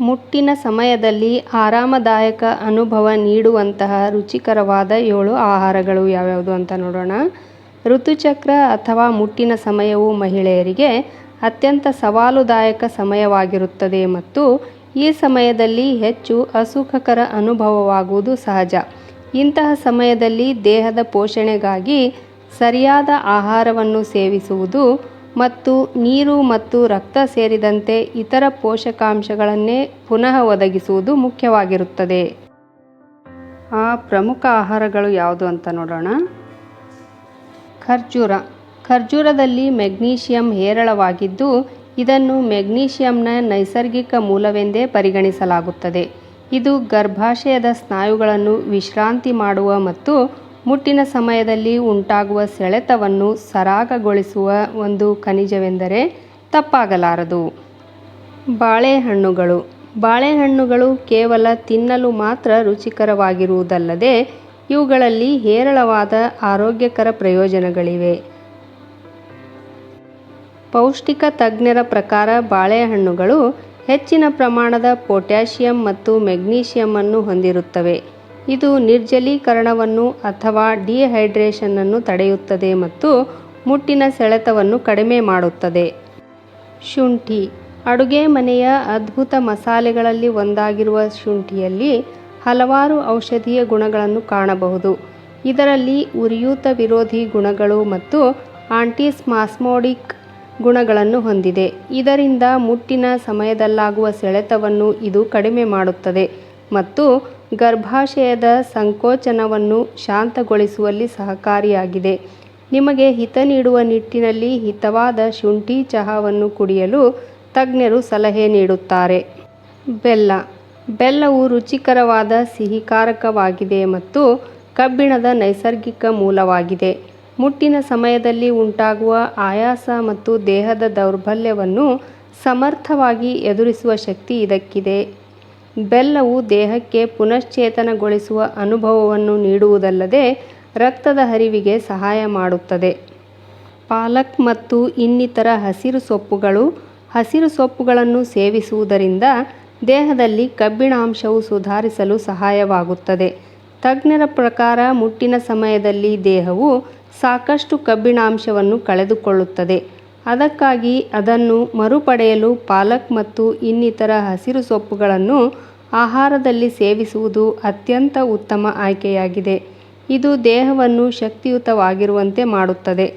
ಮುಟ್ಟಿನ ಸಮಯದಲ್ಲಿ ಆರಾಮದಾಯಕ ಅನುಭವ ನೀಡುವಂತಹ ರುಚಿಕರವಾದ ಏಳು ಆಹಾರಗಳು ಯಾವ್ಯಾವುದು ಅಂತ ನೋಡೋಣ. ಋತುಚಕ್ರ ಅಥವಾ ಮುಟ್ಟಿನ ಸಮಯವು ಮಹಿಳೆಯರಿಗೆ ಅತ್ಯಂತ ಸವಾಲುದಾಯಕ ಸಮಯವಾಗಿರುತ್ತದೆ ಮತ್ತು ಈ ಸಮಯದಲ್ಲಿ ಹೆಚ್ಚು ಅಸುಖಕರ ಅನುಭವವಾಗುವುದು ಸಹಜ. ಇಂತಹ ಸಮಯದಲ್ಲಿ ದೇಹದ ಪೋಷಣೆಗಾಗಿ ಸರಿಯಾದ ಆಹಾರವನ್ನು ಸೇವಿಸುವುದು ಮತ್ತು ನೀರು ಮತ್ತು ರಕ್ತ ಸೇರಿದಂತೆ ಇತರ ಪೋಷಕಾಂಶಗಳನ್ನೇ ಪುನಃ ಒದಗಿಸುವುದು ಮುಖ್ಯವಾಗಿರುತ್ತದೆ. ಆ ಪ್ರಮುಖ ಆಹಾರಗಳು ಯಾವುದು ಅಂತ ನೋಡೋಣ. ಖರ್ಜೂರ. ಖರ್ಜೂರದಲ್ಲಿ ಮೆಗ್ನೀಷಿಯಂ ಹೇರಳವಾಗಿದ್ದು, ಇದನ್ನು ಮೆಗ್ನೀಷಿಯಂನ ನೈಸರ್ಗಿಕ ಮೂಲವೆಂದೇ ಪರಿಗಣಿಸಲಾಗುತ್ತದೆ. ಇದು ಗರ್ಭಾಶಯದ ಸ್ನಾಯುಗಳನ್ನು ವಿಶ್ರಾಂತಿ ಮಾಡುವ ಮತ್ತು ಮುಟ್ಟಿನ ಸಮಯದಲ್ಲಿ ಉಂಟಾಗುವ ಸೆಳೆತವನ್ನು ಸರಾಗಗೊಳಿಸುವ ಒಂದು ಖನಿಜವೆಂದರೆ ತಪ್ಪಾಗಲಾರದು. ಬಾಳೆಹಣ್ಣುಗಳು. ಬಾಳೆಹಣ್ಣುಗಳು ಕೇವಲ ತಿನ್ನಲು ಮಾತ್ರ ರುಚಿಕರವಾಗಿರುವುದಲ್ಲದೆ ಇವುಗಳಲ್ಲಿ ಹೇರಳವಾದ ಆರೋಗ್ಯಕರ ಪ್ರಯೋಜನಗಳಿವೆ. ಪೌಷ್ಟಿಕ ತಜ್ಞರ ಪ್ರಕಾರ ಬಾಳೆಹಣ್ಣುಗಳು ಹೆಚ್ಚಿನ ಪ್ರಮಾಣದ ಪೊಟ್ಯಾಷಿಯಂ ಮತ್ತು ಮೆಗ್ನೀಷಿಯಂ ಹೊಂದಿರುತ್ತವೆ. ಇದು ನಿರ್ಜಲೀಕರಣವನ್ನು ಅಥವಾ ಡಿಹೈಡ್ರೇಷನ್ನನ್ನು ತಡೆಯುತ್ತದೆ ಮತ್ತು ಮುಟ್ಟಿನ ಸೆಳೆತವನ್ನು ಕಡಿಮೆ ಮಾಡುತ್ತದೆ. ಶುಂಠಿ. ಅಡುಗೆ ಮನೆಯ ಅದ್ಭುತ ಮಸಾಲೆಗಳಲ್ಲಿ ಒಂದಾಗಿರುವ ಶುಂಠಿಯಲ್ಲಿ ಹಲವಾರು ಔಷಧೀಯ ಗುಣಗಳನ್ನು ಕಾಣಬಹುದು. ಇದರಲ್ಲಿ ಉರಿಯೂತ ವಿರೋಧಿ ಗುಣಗಳು ಮತ್ತು ಆಂಟಿಸ್ಮಾಸ್ಮೋಡಿಕ್ ಗುಣಗಳನ್ನು ಹೊಂದಿದೆ. ಇದರಿಂದ ಮುಟ್ಟಿನ ಸಮಯದಲ್ಲಾಗುವ ಸೆಳೆತವನ್ನು ಇದು ಕಡಿಮೆ ಮಾಡುತ್ತದೆ. ಮತ್ತು ಗರ್ಭಾಶಯದ ಸಂಕೋಚನವನ್ನು ಶಾಂತಗೊಳಿಸುವಲ್ಲಿ ಸಹಕಾರಿಯಾಗಿದೆ. ನಿಮಗೆ ಹಿತ ನೀಡುವ ನಿಟ್ಟಿನಲ್ಲಿ ಹಿತವಾದ ಶುಂಠಿ ಚಹಾವನ್ನು ಕುಡಿಯಲು ತಜ್ಞರು ಸಲಹೆ ನೀಡುತ್ತಾರೆ. ಬೆಲ್ಲ. ಬೆಲ್ಲವು ರುಚಿಕರವಾದ ಸಿಹಿಕಾರಕವಾಗಿದೆ ಮತ್ತು ಕಬ್ಬಿಣದ ನೈಸರ್ಗಿಕ ಮೂಲವಾಗಿದೆ. ಮುಟ್ಟಿನ ಸಮಯದಲ್ಲಿ ಉಂಟಾಗುವ ಆಯಾಸ ಮತ್ತು ದೇಹದ ದೌರ್ಬಲ್ಯವನ್ನು ಸಮರ್ಥವಾಗಿ ಎದುರಿಸುವ ಶಕ್ತಿ ಇದಕ್ಕಿದೆ. ಬೆಲ್ಲವು ದೇಹಕ್ಕೆ ಪುನಶ್ಚೇತನಗೊಳಿಸುವ ಅನುಭವವನ್ನು ನೀಡುವುದಲ್ಲದೆ ರಕ್ತದ ಹರಿವಿಗೆ ಸಹಾಯ ಮಾಡುತ್ತದೆ. ಪಾಲಕ್ ಮತ್ತು ಇನ್ನಿತರ ಹಸಿರು ಸೊಪ್ಪುಗಳು, ಹಸಿರು ಸೊಪ್ಪುಗಳನ್ನು ಸೇವಿಸುವುದರಿಂದ ದೇಹದಲ್ಲಿ ಕಬ್ಬಿಣಾಂಶವು ಸುಧಾರಿಸಲು ಸಹಾಯವಾಗುತ್ತದೆ. ತಜ್ಞರ ಪ್ರಕಾರ ಮುಟ್ಟಿನ ಸಮಯದಲ್ಲಿ ದೇಹವು ಸಾಕಷ್ಟು ಕಬ್ಬಿಣಾಂಶವನ್ನು ಕಳೆದುಕೊಳ್ಳುತ್ತದೆ. ಅದಕ್ಕಾಗಿ ಅದನ್ನು ಮರುಪಡೆಯಲು ಪಾಲಕ್ ಮತ್ತು ಇನ್ನಿತರ ಹಸಿರು ಸೊಪ್ಪುಗಳನ್ನು ಆಹಾರದಲ್ಲಿ ಸೇವಿಸುವುದು ಅತ್ಯಂತ ಉತ್ತಮ ಆಯ್ಕೆಯಾಗಿದೆ. ಇದು ದೇಹವನ್ನು ಶಕ್ತಿಯುತವಾಗಿರುವಂತೆ ಮಾಡುತ್ತದೆ.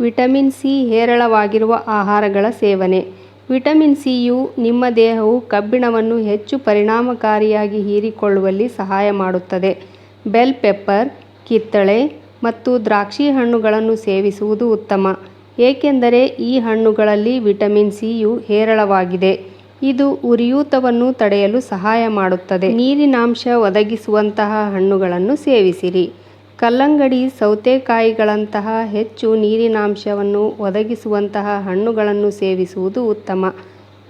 ವಿಟಮಿನ್ ಸಿ ಹೇರಳವಾಗಿರುವ ಆಹಾರಗಳ ಸೇವನೆ. ವಿಟಮಿನ್ ಸಿಯು ನಿಮ್ಮ ದೇಹವು ಕಬ್ಬಿಣವನ್ನು ಹೆಚ್ಚು ಪರಿಣಾಮಕಾರಿಯಾಗಿ ಹೀರಿಕೊಳ್ಳುವಲ್ಲಿ ಸಹಾಯ ಮಾಡುತ್ತದೆ. ಬೆಲ್ ಪೆಪ್ಪರ್, ಕಿತ್ತಳೆ ಮತ್ತು ದ್ರಾಕ್ಷಿ ಹಣ್ಣುಗಳನ್ನು ಸೇವಿಸುವುದು ಉತ್ತಮ. ಏಕೆಂದರೆ ಈ ಹಣ್ಣುಗಳಲ್ಲಿ ವಿಟಮಿನ್ ಸಿಯು ಹೇರಳವಾಗಿದೆ. ಇದು ಉರಿಯೂತವನ್ನು ತಡೆಯಲು ಸಹಾಯ ಮಾಡುತ್ತದೆ. ನೀರಿನಾಂಶ ಒದಗಿಸುವಂತಹ ಹಣ್ಣುಗಳನ್ನು ಸೇವಿಸಿರಿ. ಕಲ್ಲಂಗಡಿ ಸೌತೆಕಾಯಿಗಳಂತಹ ಹೆಚ್ಚು ನೀರಿನಾಂಶವನ್ನು ಒದಗಿಸುವಂತಹ ಹಣ್ಣುಗಳನ್ನು ಸೇವಿಸುವುದು ಉತ್ತಮ.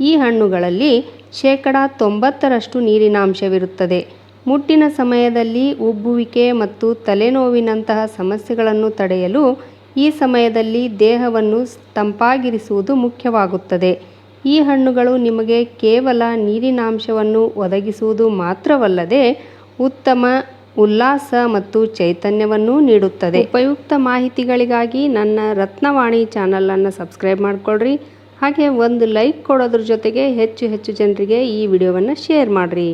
ಈ ಹಣ್ಣುಗಳಲ್ಲಿ ಶೇಕಡ ತೊಂಬತ್ತರಷ್ಟು ನೀರಿನಾಂಶವಿರುತ್ತದೆ. ಮುಟ್ಟಿನ ಸಮಯದಲ್ಲಿ ಉಬ್ಬುವಿಕೆ ಮತ್ತು ತಲೆನೋವಿನಂತಹ ಸಮಸ್ಯೆಗಳನ್ನು ತಡೆಯಲು ಈ ಸಮಯದಲ್ಲಿ ದೇಹವನ್ನು ತಂಪಾಗಿರಿಸುವುದು ಮುಖ್ಯವಾಗುತ್ತದೆ. ಈ ಹಣ್ಣುಗಳು ನಿಮಗೆ ಕೇವಲ ನೀರಿನಾಂಶವನ್ನು ಒದಗಿಸುವುದು ಮಾತ್ರವಲ್ಲದೆ ಉತ್ತಮ ಉಲ್ಲಾಸ ಮತ್ತು ಚೈತನ್ಯವನ್ನೂ ನೀಡುತ್ತದೆ. ಉಪಯುಕ್ತ ಮಾಹಿತಿಗಳಿಗಾಗಿ ನನ್ನ ರತ್ನವಾಣಿ ಚಾನಲನ್ನು ಸಬ್ಸ್ಕ್ರೈಬ್ ಮಾಡಿಕೊಳ್ಳ್ರಿ ಹಾಗೆ ಒಂದು ಲೈಕ್ ಕೊಡೋದ್ರ ಜೊತೆಗೆ ಹೆಚ್ಚು ಹೆಚ್ಚು ಜನರಿಗೆ ಈ ವಿಡಿಯೋವನ್ನು ಶೇರ್ ಮಾಡಿರಿ.